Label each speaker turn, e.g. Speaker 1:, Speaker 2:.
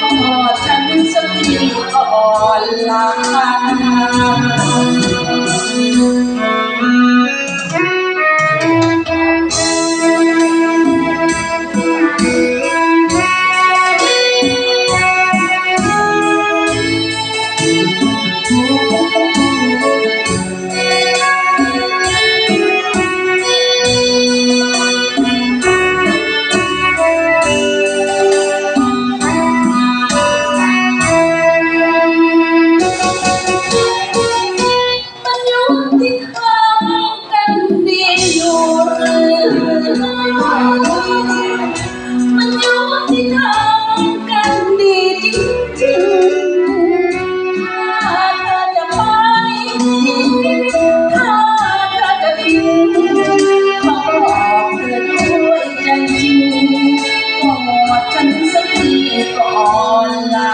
Speaker 1: กอดกันสักทีก่อนลา มันยุติธรรมกันดีจริงถ้าเธอจะไปถ้าเธอจะทิ้งขอบอกเธอด้วยจจริงอดฉันสักทีก่อนลา